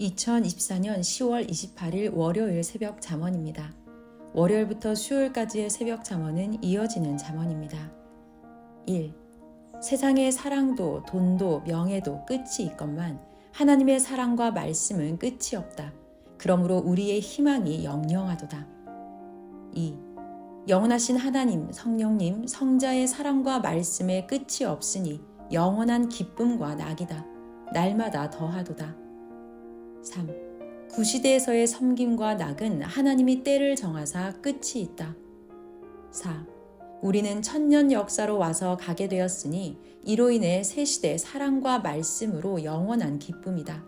2024년 10월 28일 월요일 새벽 잠언입니다. 월요일부터 수요일까지의 새벽 잠언은 이어지는 잠언입니다. 1. 세상의 사랑도 돈도 명예도 끝이 있건만 하나님의 사랑과 말씀은 끝이 없다. 그러므로 우리의 희망이 영영하도다. 2. 영원하신 하나님, 성령님, 성자의 사랑과 말씀의 끝이 없으니 영원한 기쁨과 낙이다. 날마다 더하도다. 3. 구시대에서의 섬김과 낙은 하나님이 때를 정하사 끝이 있다. 4. 우리는 천년 역사로 와서 가게 되었으니 이로 인해 새 시대 사랑과 말씀으로 영원한 기쁨이다.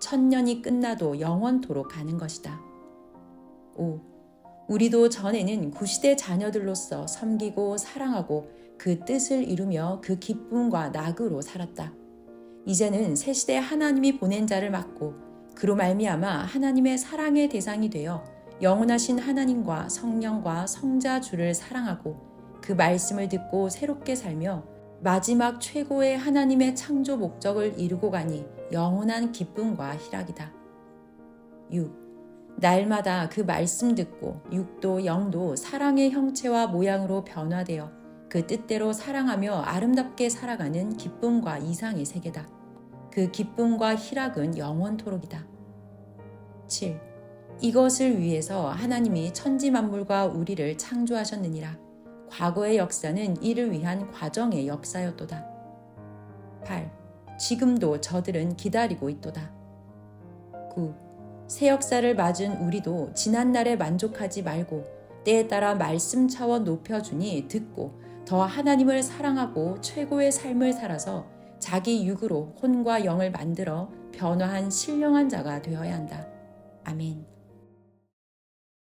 천년이 끝나도 영원토록 가는 것이다. 5. 우리도 전에는 구시대 자녀들로서 섬기고 사랑하고 그 뜻을 이루며 그 기쁨과 낙으로 살았다. 이제는 새 시대 하나님이 보낸 자를 맡고 그로 말미암아 하나님의 사랑의 대상이 되어 영원하신 하나님과 성령과 성자 주를 사랑하고 그 말씀을 듣고 새롭게 살며 마지막 최고의 하나님의 창조 목적을 이루고 가니 영원한 기쁨과 희락이다. 6. 날마다 그 말씀 듣고 육도 영도 사랑의 형체와 모양으로 변화되어 그 뜻대로 사랑하며 아름답게 살아가는 기쁨과 이상의 세계다. 그 기쁨과 희락은 영원토록이다. 7. 이것을 위해서 하나님이 천지 만물과 우리를 창조하셨느니라. 과거의 역사는 이를 위한 과정의 역사였도다. 8. 지금도 저들은 기다리고 있도다. 9. 새 역사를 맞은 우리도 지난날에 만족하지 말고 때에 따라 말씀 차원 높여주니 듣고 더 하나님을 사랑하고 최고의 삶을 살아서 자기 육으로 혼과 영을 만들어 변화한 신령한 자가 되어야 한다. 아멘.